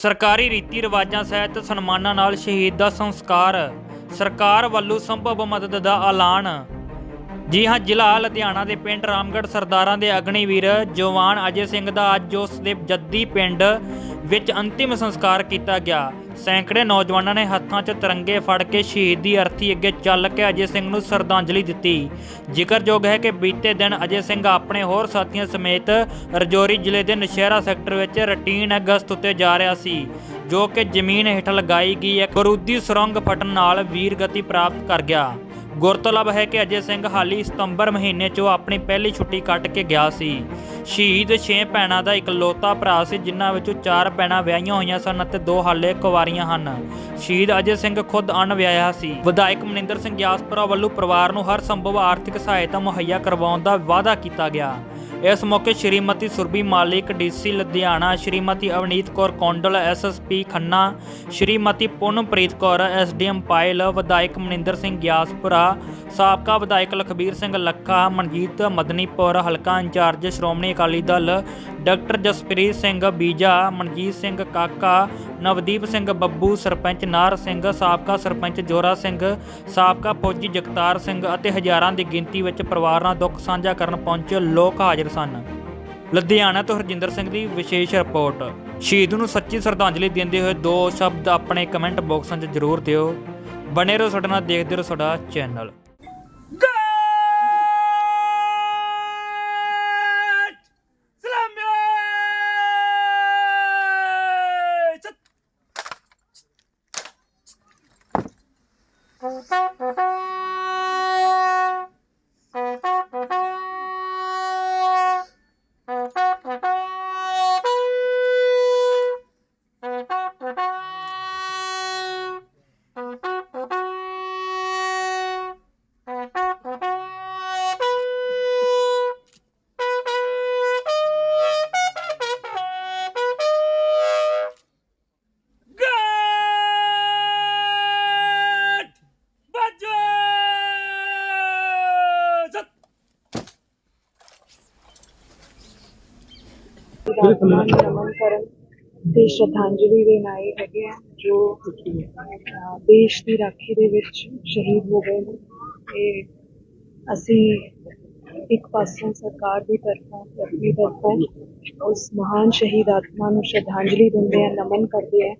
ਸਰਕਾਰੀ ਰੀਤੀ ਰਿਵਾਜਾਂ ਸਹਿਤ ਸਨਮਾਨਾਂ ਨਾਲ ਸ਼ਹੀਦ ਦਾ ਸੰਸਕਾਰ, ਸਰਕਾਰ ਵੱਲੋਂ ਸੰਭਵ ਮਦਦ ਦਾ ਐਲਾਨ। ਜੀ ਹਾਂ, ਜ਼ਿਲ੍ਹਾ ਲੁਧਿਆਣਾ ਦੇ ਪਿੰਡ ਰਾਮਗੜ੍ਹ ਸਰਦਾਰਾਂ ਦੇ ਅਗਨੀਵੀਰ ਜਵਾਨ ਅਜੇ ਸਿੰਘ ਦਾ ਅੱਜ ਉਸ ਦੇ ਜੱਦੀ ਪਿੰਡ ਵਿੱਚ ਅੰਤਿਮ ਸੰਸਕਾਰ ਕੀਤਾ ਗਿਆ। ਸੈਂਕੜੇ ਨੌਜਵਾਨਾਂ ਨੇ ਹੱਥਾਂ 'ਚ ਤਿਰੰਗੇ ਫੜ ਕੇ ਸ਼ਹੀਦ ਦੀ ਅਰਥੀ ਅੱਗੇ ਚੱਲ ਕੇ ਅਜੇ ਸਿੰਘ ਨੂੰ ਸ਼ਰਧਾਂਜਲੀ ਦਿੱਤੀ। ਜ਼ਿਕਰਯੋਗ ਹੈ ਕਿ ਬੀਤੇ ਦਿਨ ਅਜੇ ਸਿੰਘ ਆਪਣੇ ਹੋਰ ਸਾਥੀਆਂ ਸਮੇਤ ਰਜੌਰੀ ਜ਼ਿਲ੍ਹੇ ਦੇ ਨਸ਼ਹਿਰਾ ਸੈਕਟਰ ਵਿੱਚ ਰਟੀਨ ਗਸ਼ਤ ਉੱਤੇ ਜਾ ਰਿਹਾ ਸੀ, ਜੋ ਕਿ ਜ਼ਮੀਨ ਹੇਠ ਲਗਾਈ ਗਈ ਇੱਕ ਬਰੂਦੀ ਸੁਰੰਗ ਫਟਣ ਨਾਲ ਵੀਰ ਗਤੀ ਪ੍ਰਾਪਤ ਕਰ ਗਿਆ। ਗੁਰਤਲਬ ਹੈ ਕਿ ਅਜੇ ਸਿੰਘ ਹਾਲੀ ਸਤੰਬਰ ਮਹੀਨੇ 'ਚ ਆਪਣੀ ਪਹਿਲੀ ਛੁੱਟੀ ਕੱਟ ਕੇ ਗਿਆ ਸੀ। ਸ਼ਹੀਦ 6 ਭੈਣਾਂ ਦਾ ਇਕਲੌਤਾ ਭਰਾ ਸੀ, ਜਿਨ੍ਹਾਂ ਵਿੱਚੋਂ 4 ਭੈਣਾਂ ਵਿਆਹੀਆਂ ਹੋਈਆਂ ਸਨ ਅਤੇ 2 ਹਾਲੇ ਕੁਵਾਰੀਆਂ ਹਨ। ਸ਼ਹੀਦ ਅਜੇ ਸਿੰਘ ਖੁਦ ਅਣਵਿਆਹਿਆ ਸੀ। ਵਿਧਾਇਕ ਮਨਿੰਦਰ ਸਿੰਘ ਗਿਆਸਪੁਰਾ ਵੱਲੋਂ ਪਰਿਵਾਰ ਨੂੰ ਹਰ ਸੰਭਵ ਆਰਥਿਕ ਸਹਾਇਤਾ ਮੁਹੱਈਆ ਕਰਵਾਉਣ ਦਾ ਵਾਅਦਾ ਕੀਤਾ ਗਿਆ। ਇਸ ਮੌਕੇ Shrimati Surbhi Malik, DC Ludhiana, Shrimati Avneet Kaur Kondal SSP Khanna, Shrimati Poonampreet Kaur SDM Payal, ਵਿਧਾਇਕ ਮਨਿੰਦਰ ਸਿੰਘ ਗਿਆਸਪੁਰਾ ਸਾਬਕਾ ਵਿਧਾਇਕ ਲਖਬੀਰ ਸਿੰਘ ਲੱਖਾ, ਮਨਜੀਤ ਮਦਨੀਪੁਰ, ਹਲਕਾ ਇੰਚਾਰਜ ਸ਼੍ਰੋਮਣੀ ਅਕਾਲੀ ਦਲ ਡਾਕਟਰ ਜਸਪ੍ਰੀਤ ਸਿੰਘ ਬੀਜਾ, ਮਨਜੀਤ ਸਿੰਘ ਕਾਕਾ, ਨਵਦੀਪ ਸਿੰਘ ਬੱਬੂ, ਸਰਪੰਚ ਨਾਰ ਸਿੰਘ, ਸਾਬਕਾ ਸਰਪੰਚ ਜੋਰਾ ਸਿੰਘ, ਸਾਬਕਾ ਫੌਜੀ ਜਗਤਾਰ ਸਿੰਘ ਅਤੇ ਹਜ਼ਾਰਾਂ ਦੀ ਗਿਣਤੀ ਵਿੱਚ ਪਰਿਵਾਰ ਨਾਲ ਦੁੱਖ ਸਾਂਝਾ ਕਰਨ ਪਹੁੰਚੇ ਲੋਕ ਹਾਜ਼ਰ ਸਨ। ਲੁਧਿਆਣਾ ਤੋਂ ਹਰਜਿੰਦਰ ਸਿੰਘ ਦੀ ਵਿਸ਼ੇਸ਼ ਰਿਪੋਰਟ। ਸ਼ਹੀਦ ਨੂੰ ਸੱਚੀ ਸ਼ਰਧਾਂਜਲੀ ਦਿੰਦੇ ਹੋਏ ਦੋ ਸ਼ਬਦ ਆਪਣੇ ਕਮੈਂਟ ਬਾਕਸਾਂ 'ਚ ਜ਼ਰੂਰ ਦਿਓ। ਬਣੇ ਰਹੋ ਸਾਡੇ ਨਾਲ, ਦੇਖਦੇ ਰਹੋ ਸਾਡਾ ਚੈਨਲ। ਆਤਮਾ ਨੂੰ ਨਮਨ ਕਰਨ ਤੇ ਸ਼ਰਧਾਂਜਲੀ ਦੇ ਆਏ ਹੈਗੇ ਆ ਜੋ ਅਹ, ਦੇਸ਼ ਦੀ ਰਾਖੀ ਦੇ ਵਿੱਚ ਸ਼ਹੀਦ ਹੋ ਗਏ ਨੇ। ਤੇ ਅਸੀਂ ਇੱਕ ਪਾਸੋਂ ਸਰਕਾਰ ਦੀ ਤਰਫੋਂ ਤੇ ਆਪਣੀ ਤਰਫੋਂ ਉਸ ਮਹਾਨ ਸ਼ਹੀਦ ਆਤਮਾ ਨੂੰ ਸ਼ਰਧਾਂਜਲੀ ਦਿੰਦੇ ਆ ਨਮਨ ਕਰਦੇ ਆ।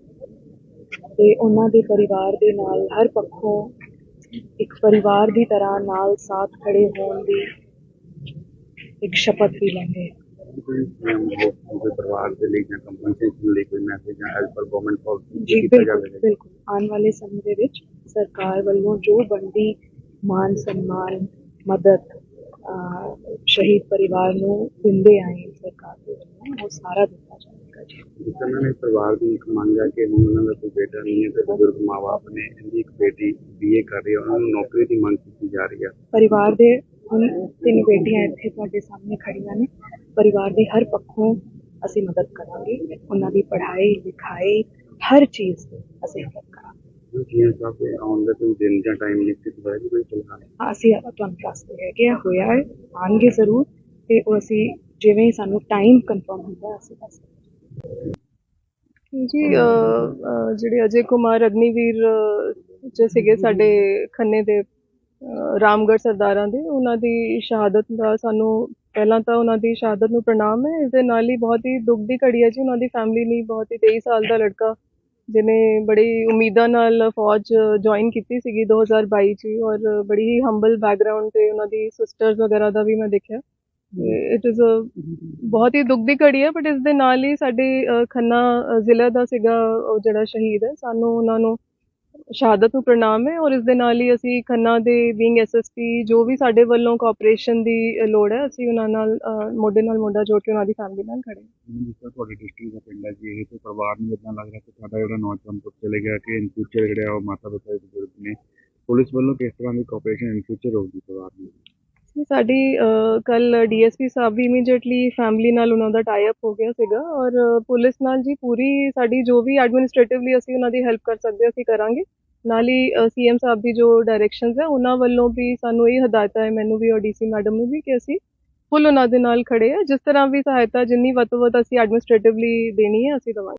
ਤੇ ਉਹਨਾਂ ਦੇ ਪਰਿਵਾਰ ਦੇ ਨਾਲ ਹਰ ਪੱਖੋਂ ਇੱਕ ਪਰਿਵਾਰ ਦੀ ਤਰ੍ਹਾਂ ਨਾਲ ਸਾਥ ਖੜੇ ਹੋਣ ਦੀ ਇੱਕ ਸ਼ਪਥ ਵੀ ਲੈਂਦੇ ਆ। ਕੋਈ ਕੋਈ ਪਰਿਵਾਰ ਦੇ ਲਈ ਜਾਂ ਕੰਪਨਸੇਸ਼ਨ ਲਈ ਕੋਈ ਮੈਸੇਜ ਜਾਂ ਹੈਲਪ ਫॉर ਗਵਰਨਮੈਂਟ ਪਾਲਿਸੀ ਜੀ ਕੀਤਾ ਬਿਲਕੁਲ ਜਾਵੇਗਾ ਬਿਲਕੁਲ ਆਉਣ ਵਾਲੇ ਸਮੇਂ ਦੇ ਵਿੱਚ ਸਰਕਾਰ ਵੱਲੋਂ ਜੋ ਬਣਦੀ ਮਾਨ ਸਨਮਾਨ ਮਦਦ ਅਹ, ਸ਼ਹੀਦ ਪਰਿਵਾਰ ਨੂੰ ਦਿੰਦੇ ਆਏ ਸਰਕਾਰ ਦੇ ਵੱਲੋਂ ਉਹ ਸਾਰਾ ਦਿੱਤਾ ਜਾਵੇਗਾ ਜੀ ਉਹਨਾਂ ਨੇ ਪਰਿਵਾਰ ਦੀ ਇੱਕ ਮੰਗ ਹੈ ਕਿ ਹੁਣ ਉਹਨਾਂ ਦਾ ਕੋਈ ਬੇਟਾ ਨਹੀਂ ਹੈ ਤੇ ਬਜ਼ੁਰਗ ਮਾਪੇ ਨੇ ਇਹਦੀ ਇੱਕ ਬੇਟੀ ਬੀਏ ਕਰ ਰਹੀ ਹੈ ਉਹਨਾਂ ਨੂੰ ਨੌਕਰੀ ਦੀ ਮੰਗ ਕੀਤੀ ਜਾ ਰਹੀ ਹੈ ਪਰਿਵਾਰ ਦੇ ਹੁਣ ਤਿੰਨ ਬੇਟੀਆਂ ਇੱਥੇ ਤੁਹਾਡੇ ਸਾਹਮਣੇ ਖੜੀਆਂ ਨੇ ਪਰਿਵਾਰ ਦੀ ਹਰ ਪੱਖੋਂ ਅਸੀਂ ਮਦਦ ਕਰਾਂਗੇ ਉਹਨਾਂ ਦੀ ਪੜ੍ਹਾਈ ਲਿਖਾਈ ਹਰ ਚੀਜ਼ ਦੀ ਅਸੀਂ ਮਦਦ ਕਰਾਂਗੇ। ਜੀ ਸਾਹਿਬ ਦੇ ਆਉਣ ਦਾ ਕੋਈ ਦਿਨ ਜਾਂ ਟਾਈਮ ਨਿਸ਼ਚਿਤ ਹੋਇਆ ਜੀ ਕੋਈ ਫਿਲਹਾਲ ਅਸੀਂ ਤੁਹਾਨੂੰ ਦੱਸਦੇ ਹੈਗੇ ਆ ਹੋਇਆ ਹੈ ਆਣਗੇ ਜ਼ਰੂਰ ਤੇ ਉਹ ਅਸੀਂ ਜਿਵੇਂ ਹੀ ਸਾਨੂੰ ਟਾਈਮ ਕਨਫਰਮ ਹੁੰਦਾ ਅਸੀਂ ਦੱਸ ਜੀ ਜਿਹੜੇ ਅਜੇ ਕੁਮਾਰ ਅਗਨੀਵੀਰ ਜੋ ਸੀਗੇ ਸਾਡੇ ਖੰਨੇ ਦੇ ਅ, ਰਾਮਗੜ੍ਹ ਸਰਦਾਰਾਂ ਦੇ ਉਹਨਾਂ ਦੀ ਸ਼ਹਾਦਤ ਦਾ ਸਾਨੂੰ ਪਹਿਲਾਂ ਤਾਂ ਉਹਨਾਂ ਦੀ ਸ਼ਹਾਦਤ ਨੂੰ ਪ੍ਰਣਾਮ ਹੈ। ਇਸ ਦੇ ਨਾਲ ਹੀ ਬਹੁਤ ਹੀ ਦੁੱਖ ਦੀ ਘੜੀ ਹੈ ਜੀ। ਉਹਨਾਂ ਦੀ ਫੈਮਿਲੀ ਲਈ ਬਹੁਤ ਹੀ 23 ਸਾਲ ਦਾ ਲੜਕਾ ਜਿਹਨੇ ਬੜੀ ਉਮੀਦਾਂ ਨਾਲ ਫੌਜ ਜੁਆਇਨ ਕੀਤੀ ਸੀਗੀ 2022 ਚ ਔਰ ਬੜੀ ਹੀ ਹੰਬਲ ਬੈਕਗ੍ਰਾਉਂਡ ਤੇ ਉਹਨਾਂ ਦੀ ਸਿਸਟਰਸ ਵਗੈਰਾ ਦਾ ਵੀ ਮੈਂ ਦੇਖਿਆ। ਇਟ ਇਜ਼ ਅ ਬਹੁਤ ਹੀ ਦੁੱਖ ਦੀ ਘੜੀ ਹੈ ਬਟ ਇਸ ਦੇ ਨਾਲ ਹੀ ਸਾਡੇ ਖੰਨਾ ਅ, ਜ਼ਿਲ੍ਹਾ ਦਾ ਸੀਗਾ ਉਹ ਜਿਹੜਾ ਸ਼ਹੀਦ ਹੈ। ਸਾਨੂੰ ਉਹਨਾਂ ਨੂੰ ਸ਼ਹਾਦਤ ਨੂੰ ਪ੍ਰਣਾਮ ਹੈ ਔਰ ਇਸ ਦੇ ਨਾਲ ਹੀ ਅਸੀਂ ਖੰਨਾ ਦੇ ਬੀਇੰਗ ਐਸਐਸਪੀ ਜੋ ਵੀ ਸਾਡੇ ਵੱਲੋਂ ਕੋਆਪਰੇਸ਼ਨ ਦੀ ਲੋੜ ਹੈ, ਅਸੀਂ ਉਹਨਾਂ ਨਾਲ ਮੋਢੇ ਨਾਲ ਮੋਢਾ ਜੋੜ ਕੇ ਉਹਨਾਂ ਦੀ ਫੈਮਿਲੀ ਨਾਲ ਖੜੇ ਹਾਂ। ਜਿਸ ਤਰ੍ਹਾਂ ਤੁਹਾਡੇ ਡਿਸਟ੍ਰਿਕਟ ਦਾ ਪਿੰਡ ਹੈ ਜੀ, ਇਹ ਤੇ ਪਰਿਵਾਰ ਨੂੰ ਇਦਾਂ ਲੱਗ ਰਿਹਾ ਕਿ ਸਾਡਾ ਜਿਹੜਾ ਨੌਜਵਾਨ ਪੁੱਤ ਚਲੇ ਗਿਆ ਕਿ ਇਨ ਫਿਊਚਰ ਜਿਹੜੇ ਉਹ ਮਾਤਾ ਪਿਤਾ ਦੇ ਬਜ਼ੁਰਗ ਨੇ, ਪੁਲਿਸ ਵੱਲੋਂ ਕਿਸ ਤਰ੍ਹਾਂ ਦੀ ਕੋਆਪਰੇਸ਼ਨ ਇਨ ਫਿਊਚਰ ਹੋਊਗੀ ਪਰਿਵਾਰ ਨੂੰ ਸਾਡੀ ਕੱਲ ਡੀਐਸਪੀ ਸਾਹਿਬ ਵੀ ਇਮੀਡੀਏਟਲੀ ਫੈਮਿਲੀ ਨਾਲ ਉਹਨਾਂ ਦਾ ਟਾਈ ਅਪ ਹੋ ਗਿਆ ਸੀਗਾ ਔਰ ਪੁਲਿਸ ਨਾਲ ਜੀ ਪੂਰੀ ਸਾਡੀ ਜੋ ਵੀ ਐਡਮਿਨਿਸਟ੍ਰੇਟਿਵਲੀ ਅਸੀਂ ਉਹਨਾਂ ਦੀ ਹੈਲਪ ਕਰ ਸਕਦੇ ਅਸੀਂ ਕਰਾਂਗੇ। ਨਾਲ ਹੀ ਸੀਐਮ ਸਾਹਿਬ ਦੀ ਜੋ ਡਾਇਰੈਕਸ਼ਨਸ ਹੈ ਉਹਨਾਂ ਵੱਲੋਂ ਵੀ ਸਾਨੂੰ ਇਹ ਹਦਾਇਤਾਂ ਹੈ ਮੈਨੂੰ ਵੀ ਔਰ ਡੀਸੀ ਮੈਡਮ ਨੂੰ ਵੀ ਕਿ ਅਸੀਂ ਫੁੱਲ ਉਹਨਾਂ ਦੇ ਨਾਲ ਖੜੇ ਆ ਜਿਸ ਤਰ੍ਹਾਂ ਵੀ ਸਹਾਇਤਾ ਜਿੰਨੀ ਵੱਧ ਤੋਂ ਵੱਧ ਅਸੀਂ ਐਡਮਿਨਿਸਟ੍ਰੇਟਿਵਲੀ ਦੇਣੀ ਹੈ, ਅਸੀਂ ਦੇਵਾਂਗੇ।